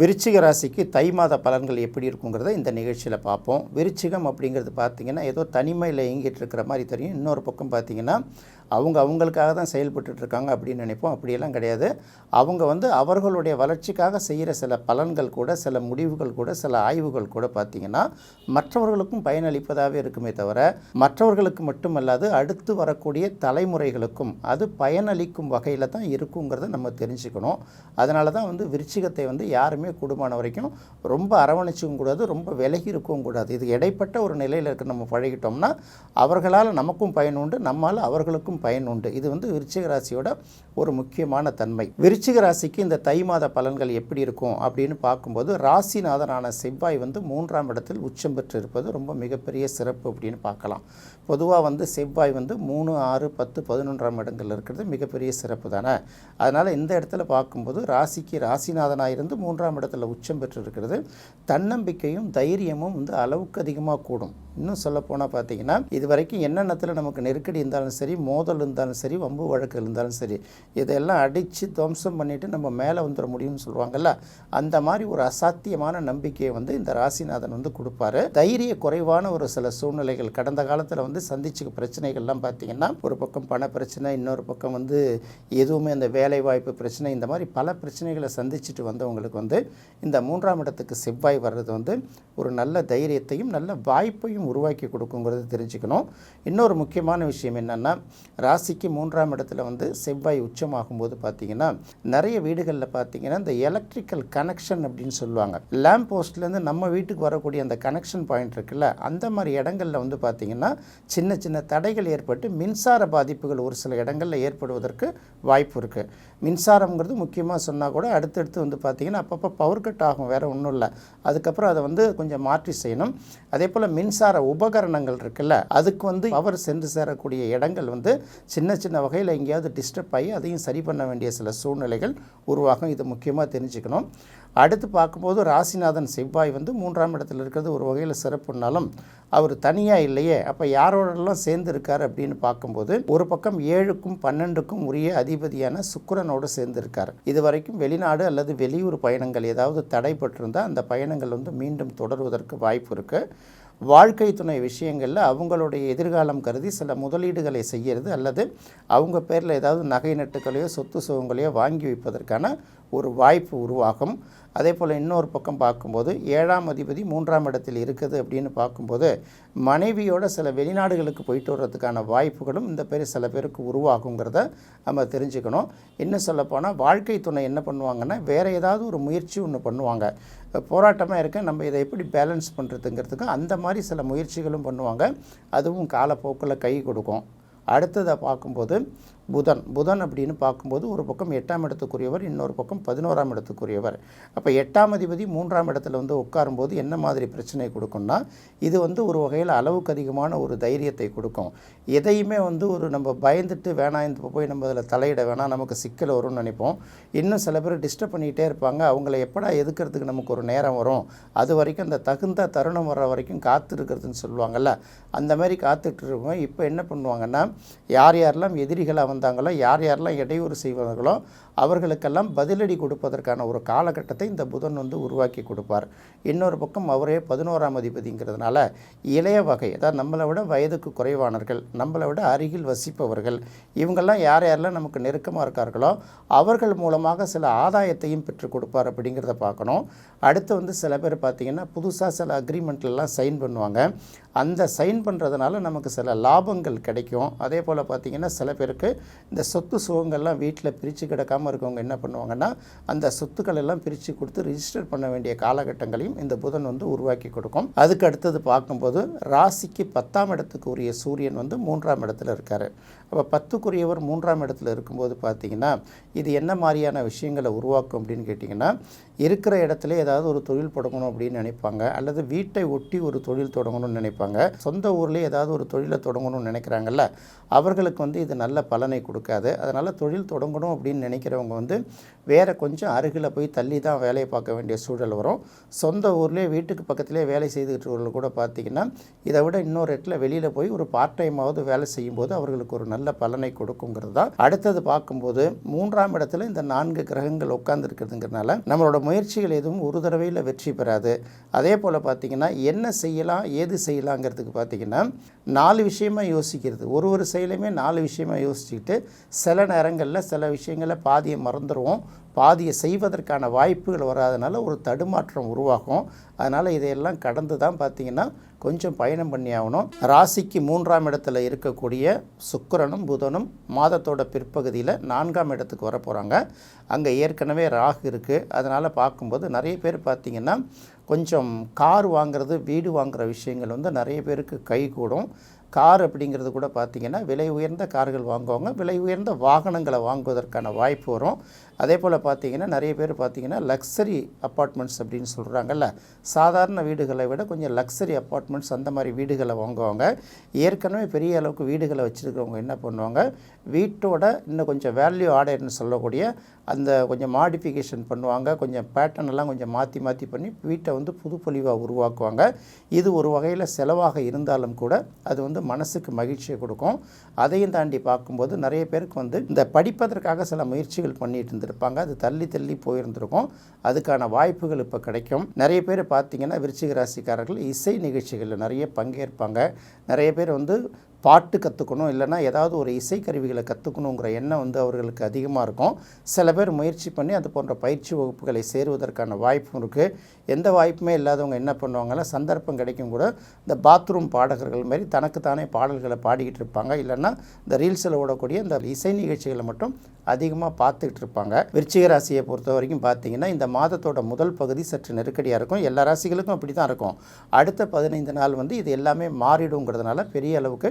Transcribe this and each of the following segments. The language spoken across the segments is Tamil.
விருச்சிக ராசிக்கு தை மாத பலன்கள் எப்படி இருக்குங்கிறத இந்த நிகழ்ச்சியில் பார்ப்போம். விருச்சிகம் அப்படிங்கிறது பார்த்தீங்கன்னா ஏதோ தனிமையில் இயங்கிட்டு இருக்கிற மாதிரி தெரியும். இன்னொரு பக்கம் பார்த்தீங்கன்னா அவங்க அவங்களுக்காக தான் செயல்பட்டுருக்காங்க இருக்காங்க அப்படின்னு நினைப்போம். அப்படியெல்லாம் கிடையாது. அவங்க வந்து அவர்களுடைய வளர்ச்சிக்காக செய்கிற சில பலன்கள் கூட சில முடிவுகள் கூட சில ஆய்வுகள் கூட பார்த்திங்கன்னா மற்றவர்களுக்கும் பயனளிப்பதாகவே இருக்குமே தவிர மற்றவர்களுக்கு மட்டுமல்லாது அடுத்து வரக்கூடிய தலைமுறைகளுக்கும் அது பயனளிக்கும் வகையில் தான் இருக்குங்கிறத நம்ம தெரிஞ்சுக்கணும். அதனால தான் வந்து விருச்சிகத்தை வந்து யாருமே கூடுமான வரைக்கும் ரொம்ப அரவணைச்சிக்கும் கூடாது ரொம்ப விலகி இருக்கவும் கூடாது. இது இடைப்பட்ட ஒரு நிலையில் இருக்க நம்ம பழகிட்டோம்னா அவர்களால் நமக்கும் பயன் உண்டு நம்மால் அவர்களுக்கும் பயன் உண்டு இது வந்து விருச்சிக ராசியோட ஒரு முக்கியமான தன்மை. விருச்சிக ராசிக்கு இந்த தை மாத பலன்கள் எப்படி இருக்கும் அப்படின்னு பார்க்கும்போது ராசிநாதனான செவ்வாய் வந்து மூன்றாம் இடத்தில் உச்சம் பெற்று இருப்பது ரொம்ப மிகப்பெரிய சிறப்பு அப்படின்னு பார்க்கலாம். பொதுவாக வந்து செவ்வாய் வந்து மூணு ஆறு பத்து பதினொன்றாம் இடங்கள் இருக்கிறது மிகப்பெரிய சிறப்பு தானே? அதனால் இந்த இடத்துல பார்க்கும்போது ராசிக்கு ராசிநாதனாக இருந்து மூன்றாம் இடத்துல உச்சம் பெற்று இருக்கிறது தன்னம்பிக்கையும் தைரியமும் வந்து அளவுக்கு அதிகமாக கூடும். இன்னும் சொல்லப்போனால் பார்த்தீங்கன்னா இது வரைக்கும் என்னென்னத்தில் நமக்கு நெருக்கடி இருந்தாலும் சரி மோதல் இருந்தாலும் சரி வம்பு வழக்கு இருந்தாலும் சரி இதெல்லாம் அடித்து துவம்சம் பண்ணிவிட்டு நம்ம மேலே வந்துட முடியும்னு சொல்லுவாங்கல்ல அந்த மாதிரி ஒரு அசாத்தியமான நம்பிக்கையை வந்து இந்த ராசிநாதன் வந்து கொடுப்பாரு. தைரிய குறைவான ஒரு சில சூழ்நிலைகள் கடந்த காலத்தில் வந்து சந்திச்சு பிரச்சனைகள்லாம் பார்த்தீங்கன்னா ஒரு பக்கம் பண பிரச்சனை இன்னொரு பக்கம் வந்து எதுவுமே அந்த வேலை வாய்ப்பு பிரச்சனை இந்த மாதிரி பல பிரச்சனைகளை சந்திச்சுட்டு வந்தவங்களுக்கு வந்து இந்த மூன்றாம் இடத்துக்கு செவ்வாய் வர்றது வந்து ஒரு நல்ல தைரியத்தையும் நல்ல வாய்ப்பையும் உருவாக்கி கொடுக்குங்கிறது தெரிஞ்சுக்கணும். இன்னொரு முக்கியமான விஷயம் என்னென்னா ராசிக்கு மூன்றாம் இடத்துல வந்து செவ்வாய் உச்சமாகும்போது பார்த்தீங்கன்னா நிறைய வீடுகளில் பார்த்தீங்கன்னா இந்த எலக்ட்ரிக்கல் கனெக்ஷன் அப்படின்னு சொல்லுவாங்க. லேம்ப் போஸ்ட்லேருந்து நம்ம வீட்டுக்கு வரக்கூடிய அந்த கனெக்ஷன் பாயிண்ட் இருக்குல்ல அந்த மாதிரி இடங்களில் வந்து பார்த்தீங்கன்னா சின்ன சின்ன தடைகள் ஏற்பட்டு மின்சார பாதிப்புகள் ஒரு சில இடங்களில் ஏற்படுவதற்கு வாய்ப்பு இருக்குது மின்சாரம்ங்கிறது முக்கியமாக சொன்னால் கூட அடுத்தடுத்து வந்து பார்த்திங்கன்னா அப்பப்போ பவர் கட் ஆகும் வேறு ஒன்றும் இல்லை. அதுக்கப்புறம் அதை வந்து கொஞ்சம் மாற்றி செய்யணும். அதே போல் மின்சார உபகரணங்கள் இருக்குல்ல அதுக்கு வந்து அவர் சென்று சேரக்கூடிய இடங்கள் வந்து சின்ன சின்ன வகையில் எங்கேயாவது டிஸ்டர்ப் ஆகி அதையும் சரி பண்ண வேண்டிய சில சூழ்நிலைகள் உருவாகும். இது முக்கியமாக தெரிஞ்சுக்கணும். அடுத்து பார்க்கும்போது ராசிநாதன் செவ்வாய் வந்து மூன்றாம் இடத்துல இருக்கிறது ஒரு வகையில் சிறப்புனாலும் அவர் தனியாக இல்லையே அப்போ யாரோடெல்லாம் சேர்ந்து இருக்கார் அப்படின்னு பார்க்கும்போது ஒரு பக்கம் ஏழுக்கும் பன்னெண்டுக்கும் உரிய அதிபதியான சுக்கரனோடு சேர்ந்திருக்கார் இது வரைக்கும் வெளிநாடு அல்லது வெளியூர் பயணங்கள் ஏதாவது தடைப்பட்டிருந்தால் அந்த பயணங்கள் வந்து மீண்டும் தொடர்வதற்கு வாய்ப்பு இருக்குது வாழ்க்கை துணை விஷயங்களில் அவங்களுடைய எதிர்காலம் கருதி சில முதலீடுகளை செய்கிறது அல்லது அவங்க பேரில் ஏதாவது நகை நட்டுகளையோ சொத்து சுகங்களையோ வாங்கி வைப்பதற்கான ஒரு வாய்ப்பு உருவாகும். அதே போல் இன்னொரு பக்கம் பார்க்கும்போது ஏழாம் அதிபதி மூன்றாம் இடத்தில் இருக்குது அப்படின்னு பார்க்கும்போது மனைவியோட சில வெளிநாடுகளுக்கு போயிட்டு வர்றதுக்கான வாய்ப்புகளும் இந்த பேர் சில பேருக்கு உருவாகுங்கிறத நம்ம தெரிஞ்சுக்கணும். இன்னும் சொல்லப்போனால் வாழ்க்கை துணை என்ன பண்ணுவாங்கன்னா வேறு ஏதாவது ஒரு முயற்சி ஒன்று பண்ணுவாங்க. போராட்டமாக இருக்க நம்ம இதை எப்படி பேலன்ஸ் பண்ணுறதுங்கிறதுக்கு அந்த மாதிரி சில முயற்சிகளும் பண்ணுவாங்க. அதுவும் காலப்போக்கில் கை கொடுக்கும். அடுத்ததை பார்க்கும்போது புதன். புதன் அப்படின்னு பார்க்கும்போது ஒரு பக்கம் எட்டாம் இடத்துக்குரியவர் இன்னொரு பக்கம் பதினோராம் இடத்துக்குரியவர். அப்போ எட்டாம் அதிபதி மூன்றாம் இடத்துல வந்து உட்காரும்போது என்ன மாதிரி பிரச்சனை கொடுக்கும்னா இது வந்து ஒரு வகையில் அளவுக்கு அதிகமான ஒரு தைரியத்தை கொடுக்கும். எதையுமே வந்து ஒரு நம்ம பயந்துட்டு வேணாம் இந்த போய் நம்ம அதில் தலையிட வேணாம் நமக்கு சிக்கல் வரும்னு நினைப்போம். இன்னும் சில பேர் டிஸ்டர்ப் பண்ணிகிட்டே இருப்பாங்க. அவங்கள எப்படா எதுக்கிறதுக்கு நமக்கு ஒரு நேரம் வரும்? அது வரைக்கும் அந்த தகுந்த தருணம் வர்ற வரைக்கும் காத்திருக்கிறதுன்னு சொல்லுவாங்கள்ல அந்த மாதிரி காத்துட்டு இருக்கோம் இப்போ என்ன பண்ணுவாங்கன்னா யார் யாரெல்லாம் எதிரிகளாக வந்தாங்களோ யார் யாரெல்லாம் இடையூறு செய்வார்களோ அவர்களுக்கெல்லாம் பதிலடி கொடுப்பதற்கான ஒரு காலகட்டத்தை இந்த புதன் வந்து உருவாக்கி கொடுப்பார். இன்னொரு பக்கம் அவரே பதினோராம் அதிபதிங்கிறதுனால இளைய வகை அதாவது நம்மளை விட வயதுக்கு குறைவானவர்கள் நம்மளை விட அருகில் வசிப்பவர்கள் இவங்கெல்லாம் யார் யாரெல்லாம் நமக்கு நெருக்கமாக இருக்கார்களோ அவர்கள் மூலமாக சில ஆதாயத்தையும் பெற்றுக் கொடுப்பார் அப்படிங்கிறத பார்க்கணும். அடுத்து வந்து சில பேர் பார்த்திங்கன்னா புதுசாக சில அக்ரிமெண்ட்லாம் சைன் பண்ணுவாங்க. அந்த சைன் பண்ணுறதுனால நமக்கு சில லாபங்கள் கிடைக்கும். அதே போல் பார்த்திங்கன்னா சில பேருக்கு இந்த சொத்து சுகங்கள்லாம் வீட்டில் பிரித்து கிடக்காமல் இருக்கவங்க என்ன பண்ணுவாங்கன்னா அந்த சொத்துக்கள் எல்லாம் பிரித்து கொடுத்து ரிஜிஸ்டர் பண்ண வேண்டிய காலகட்டங்களையும் இந்த புதன் வந்து உருவாக்கி கொடுக்கும். அதுக்கு அடுத்தது பார்க்கும்போது ராசிக்கு பத்தாம் இடத்துக்கு உரிய சூரியன் வந்து மூன்றாம் இடத்துல இருக்கார். அப்போ பத்துக்குரியவர் மூன்றாம் இடத்துல இருக்கும்போது பார்த்தீங்கன்னா இது என்ன மாதிரியான விஷயங்களை உருவாக்கும் அப்படின்னு கேட்டிங்கன்னா இருக்கிற இடத்துல ஏதாவது ஒரு தொழில் தொடங்கணும் அப்படின்னு நினைப்பாங்க. அல்லது வீட்டை ஒட்டி ஒரு தொழில் தொடங்கணும்னு நினைப்பாங்க. சொந்த ஊர்லேயே ஏதாவது ஒரு தொழிலை தொடங்கணும்னு நினைக்கிறாங்கல்ல அவர்களுக்கு வந்து இது நல்ல பலனை கொடுக்காது. அதனால் தொழில் தொடங்கணும் அப்படின்னு நினைக்கிறவங்க வந்து வேறு கொஞ்சம் அருகில் போய் தள்ளி தான் வேலையை பார்க்க வேண்டிய சூழல் வரும். சொந்த ஊர்லேயே வீட்டுக்கு பக்கத்துலேயே வேலை செய்துக்கிட்டவர்கள் கூட பார்த்திங்கன்னா இதை விட இன்னொரு இடத்துல வெளியில் போய் ஒரு பார்ட் டைமாவது வேலை செய்யும்போது அவர்களுக்கு ஒரு நல்ல பலனை கொடுக்குங்கிறது தான். அடுத்தது பார்க்கும்போது மூன்றாம் இடத்துல இந்த நான்கு கிரகங்கள் உட்கார்ந்து இருக்கிறதுங்கிறதுனால நம்மளோட முயற்சிகள் எதுவும் ஒரு தடவையில் வெற்றி பெறாது. அதே போல் பார்த்திங்கன்னா என்ன செய்யலாம் ஏது செய்யலாங்கிறதுக்கு பார்த்திங்கன்னா நாலு விஷயமாக யோசிக்கிறது. ஒரு ஒரு செயலையுமே நாலு விஷயமாக யோசிச்சுக்கிட்டு சில நேரங்களில் சில விஷயங்களை பாதியை மறந்துடுவோம் பாதியை செய்வதற்கான வாய்ப்புகள் வராதனால ஒரு தடுமாற்றம் உருவாகும். அதனால் இதையெல்லாம் கடந்து தான் பார்த்திங்கன்னா கொஞ்சம் பயணம் பண்ணி ஆகணும். ராசிக்கு மூன்றாம் இடத்துல இருக்கக்கூடிய சுக்கரனும் புதனும் மாதத்தோட பிற்பகுதியில் நான்காம் இடத்துக்கு வர போகிறாங்க அங்கே ஏற்கனவே ராகு இருக்குது அதனால் பார்க்கும்போது நிறைய பேர் பார்த்திங்கன்னா கொஞ்சம் கார் வாங்குறது வீடு வாங்குகிற விஷயங்கள் வந்து நிறைய பேருக்கு கை கூடும் கார் அப்படிங்கிறது கூட பார்த்திங்கன்னா விலை உயர்ந்த கார்கள் வாங்குவாங்க. விலை உயர்ந்த வாகனங்களை வாங்குவதற்கான வாய்ப்பு வரும். அதே போல் பார்த்திங்கன்னா நிறைய பேர் பார்த்திங்கன்னா லக்ஸரி அப்பார்ட்மெண்ட்ஸ் அப்படின்னு சொல்கிறாங்கல்ல சாதாரண வீடுகளை விட கொஞ்சம் லக்ஸரி அப்பார்ட்மெண்ட்ஸ் அந்த மாதிரி வீடுகளை வாங்குவாங்க. ஏற்கனவே பெரிய அளவுக்கு வீடுகளை வச்சுருக்கிறவங்க என்ன பண்ணுவாங்க? வீட்டோட இன்னும் கொஞ்சம் வேல்யூ ஆர்டர்னு சொல்லக்கூடிய அந்த கொஞ்சம் மாடிஃபிகேஷன் பண்ணுவாங்க. கொஞ்சம் பேட்டர்ன் எல்லாம் கொஞ்சம் மாற்றி மாற்றி பண்ணி வீட்டை வந்து புதுப்பொலிவாக உருவாக்குவாங்க. இது ஒரு வகையில் செலவாக இருந்தாலும் கூட அது வந்து மனசுக்கு மகிழ்ச்சியை கொடுக்கும். அதையும் தாண்டி பார்க்கும்போது நிறைய பேருக்கு வந்து இந்த படிப்பதற்காக சில முயற்சிகள் பண்ணிட்டு இருந்திருப்பாங்க. அது தள்ளி தள்ளி போயிருந்திருக்கும். அதுக்கான வாய்ப்புகள் இப்போ கிடைக்கும். நிறைய பேர் பார்த்தீங்கன்னா விருச்சிக ராசிக்காரர்கள் இசை நிகழ்ச்சிகளில் நிறைய பங்கேற்பாங்க. நிறைய பேர் வந்து பாட்டு கற்றுக்கணும் இல்லைன்னா ஏதாவது ஒரு இசைக்கருவிகளை கற்றுக்கணுங்கிற எண்ணம் வந்து அவர்களுக்கு அதிகமாக இருக்கும். சில பேர் முயற்சி பண்ணி அது போன்ற பயிற்சி வகுப்புகளை சேருவதற்கான வாய்ப்பும் இருக்குது எந்த வாய்ப்புமே இல்லாதவங்க என்ன பண்ணுவாங்கன்னா சந்தர்ப்பம் கிடைக்கும் கூட இந்த பாத்ரூம் பாடகர்கள் மாதிரி தனக்குத்தானே பாடல்களை பாடிக்கிட்டு இருப்பாங்க. இல்லைன்னா இந்த ரீல்ஸில் ஓடக்கூடிய இந்த இசை நிகழ்ச்சிகளை மட்டும் அதிகமாக பார்த்துக்கிட்டு இருப்பாங்க. விருச்சிக ராசியை பொறுத்த வரைக்கும் பார்த்தீங்கன்னா இந்த மாதத்தோட முதல் பகுதி சற்று நெருக்கடியாக இருக்கும். எல்லா ராசிகளுக்கும் அப்படி தான் இருக்கும். அடுத்த பதினைந்து நாள் வந்து இது எல்லாமே மாறிடுங்கிறதுனால பெரிய அளவுக்கு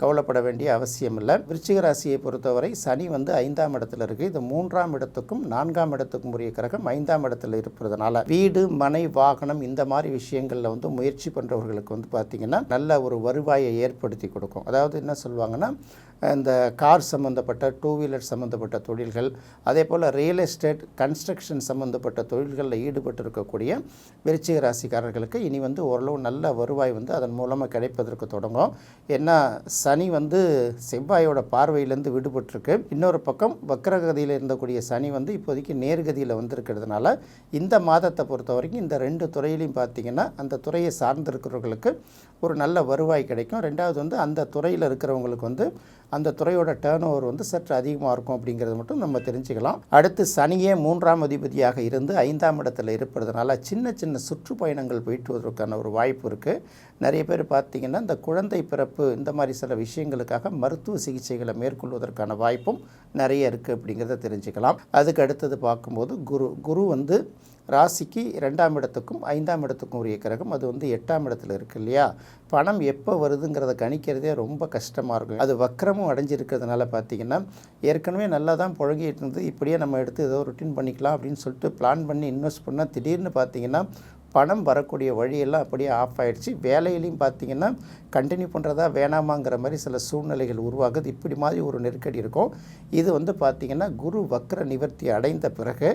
கவலைப்பட வேண்டிய அவசியம் இல்லை விருச்சிக ராசியை பொறுத்தவரை சனி வந்து ஐந்தாம் இடத்துல இருக்குது இது மூன்றாம் இடத்துக்கும் நான்காம் இடத்துக்கும் உரிய கிரகம் ஐந்தாம் இடத்துல இருப்பதனால வீடு மனை வாகனம் இந்த மாதிரி விஷயங்களில் வந்து முயற்சி பண்ணுறவர்களுக்கு வந்து பார்த்திங்கன்னா நல்ல ஒரு வருவாயை ஏற்படுத்தி கொடுக்கும். அதாவது என்ன சொல்லுவாங்கன்னா இந்த கார் சம்மந்தப்பட்ட டூ வீலர் சம்மந்தப்பட்ட தொழில்கள் அதே போல் ரியல் எஸ்டேட் கன்ஸ்ட்ரக்ஷன் சம்மந்தப்பட்ட தொழில்களில் ஈடுபட்டு இருக்கக்கூடிய விருச்சிக ராசிக்காரர்களுக்கு இனி வந்து ஓரளவு நல்ல வருவாய் வந்து அதன் மூலமாக கிடைப்பதற்கு தொடங்கும். ஏன்னா சனி வந்து செவ்வாயோட பார்வையிலேருந்து விடுபட்டிருக்கு. இன்னொரு பக்கம் வக்கரகதியில் இருந்தக்கூடிய சனி வந்து இப்போதைக்கு நேர்கதியில் வந்திருக்கிறதுனால இந்த மாதத்தை பொறுத்த வரைக்கும் இந்த ரெண்டு துறையிலையும் பார்த்திங்கன்னா அந்த துறையை சார்ந்திருக்கிறவர்களுக்கு ஒரு நல்ல வருவாய் கிடைக்கும். ரெண்டாவது வந்து அந்த துறையில் இருக்கிறவங்களுக்கு வந்து அந்த துறையோட டேர்ன் ஓவர் வந்து சற்று அதிகமாக இருக்கும் அப்படிங்கிறது மட்டும் நம்ம தெரிஞ்சுக்கலாம். அடுத்து சனியே மூன்றாம் அதிபதியாக இருந்து ஐந்தாம் இடத்துல இருப்பதுனால சின்ன சின்ன சுற்றுப்பயணங்கள் போயிட்டு வருவதற்கான ஒரு வாய்ப்பு இருக்குது நிறைய பேர் பார்த்திங்கன்னா இந்த குழந்தை பிறப்பு இந்த மாதிரி சில விஷயங்களுக்காக மருத்துவ சிகிச்சைகளை மேற்கொள்வதற்கான வாய்ப்பும் நிறைய இருக்குது அப்படிங்கிறத தெரிஞ்சுக்கலாம். அதுக்கு அடுத்தது பார்க்கும்போது குரு குரு வந்து ராசிக்கு ரெண்டாம் இடத்துக்கும் ஐந்தாம் இடத்துக்கும் உரிய கிரகம். அது வந்து எட்டாம் இடத்துல இருக்குது இல்லையா? பணம் எப்போ வருதுங்கிறத கணிக்கிறதே ரொம்ப கஷ்டமாக இருக்கும். அது வக்கரமும் அடைஞ்சிருக்கிறதுனால பார்த்தீங்கன்னா ஏற்கனவே நல்லா தான் புழங்கிட்டு இருந்து இப்படியே நம்ம எடுத்து ஏதோ ரொட்டீன் பண்ணிக்கலாம் அப்படின்னு சொல்லிட்டு பிளான் பண்ணி இன்வெஸ்ட் பண்ணால் திடீர்னு பார்த்தீங்கன்னா பணம் வரக்கூடிய வழியெல்லாம் அப்படியே ஆஃப் ஆகிடுச்சு வேலையிலையும் பார்த்தீங்கன்னா கண்டினியூ பண்ணுறதா வேணாமாங்கிற மாதிரி சில சூழ்நிலைகள் உருவாகுது. இப்படி மாதிரி ஒரு நெருக்கடி இருக்கும். இது வந்து பார்த்திங்கன்னா குரு வக்ர நிவர்த்தி அடைந்த பிறகு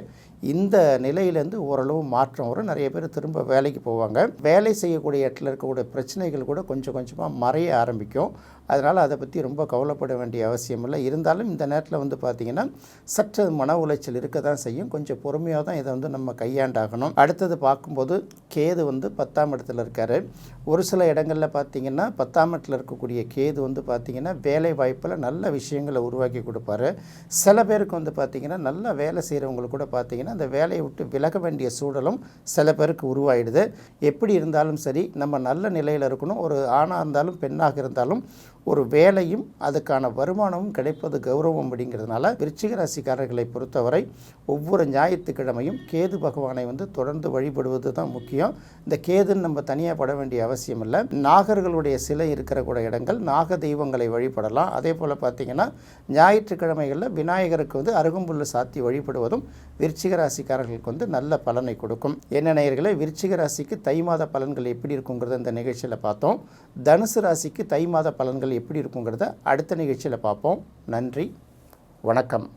இந்த நிலையிலேருந்து ஓரளவு மாற்றம் வரும். நிறைய பேர் திரும்ப வேலைக்கு போவாங்க. வேலை செய்யக்கூடிய இடத்துல இருக்கக்கூடிய பிரச்சனைகள் கூட கொஞ்சம் கொஞ்சமாக மறைய ஆரம்பிக்கும். அதனால் அதை பற்றி ரொம்ப கவலைப்பட வேண்டிய அவசியம் இல்லை. இருந்தாலும் இந்த நேரத்தில் வந்து பார்த்திங்கன்னா சற்று மன உளைச்சல் இருக்க தான் செய்யும். கொஞ்சம் பொறுமையாக தான் இதை வந்து நம்ம கையாண்டாகணும். அடுத்தது பார்க்கும்போது கேது வந்து பத்தாம் இடத்துல இருக்கார். ஒரு சில இடங்களில் பார்த்திங்கன்னா பத்தாம் இடத்துல இருக்கக்கூடிய கேது வந்து பார்த்திங்கன்னா வேலை வாய்ப்பில் நல்ல விஷயங்களை உருவாக்கி கொடுப்பாரு. சில பேருக்கு வந்து பார்த்திங்கன்னா நல்லா வேலை செய்கிறவங்களுக்கு கூட பார்த்திங்கன்னா அந்த வேலையை விட்டு விலக வேண்டிய சூழலும் சில பேருக்கு உருவாயிடுது. எப்படி இருந்தாலும் சரி நம்ம நல்ல நிலையில் இருக்கணும். ஒரு ஆணாக இருந்தாலும் பெண்ணாக இருந்தாலும் ஒரு வேலையும் அதுக்கான வருமானமும் கிடைப்பது கௌரவம் அப்படிங்கிறதுனால விருச்சிக ராசிக்காரர்களை பொறுத்தவரை ஒவ்வொரு ஞாயிற்றுக்கிழமையும் கேது பகவானை வந்து தொடர்ந்து வழிபடுவது தான் முக்கியம். இந்த கேதுன்னு நம்ம தனியாக பட வேண்டிய அவசியம் இல்லை. நாகர்களுடைய சிலை இருக்கிற கூட இடங்கள் நாக தெய்வங்களை வழிபடலாம். அதே போல் பார்த்திங்கன்னா ஞாயிற்றுக்கிழமைகளில் விநாயகருக்கு வந்து அருகம்புல்லு சாத்தி வழிபடுவதும் விருச்சிக ராசிக்காரர்களுக்கு வந்து நல்ல பலனை கொடுக்கும். என்ன நேயர்களே விருச்சிக ராசிக்கு தை மாத பலன்கள் எப்படி இருக்குங்கிறத இந்த நிகழ்ச்சியில் பார்த்தோம். தனுசு ராசிக்கு தை மாத பலன்கள் எப்படி இருக்குங்கிறத அடுத்த நிகழ்ச்சியில் பார்ப்போம். நன்றி. வணக்கம்.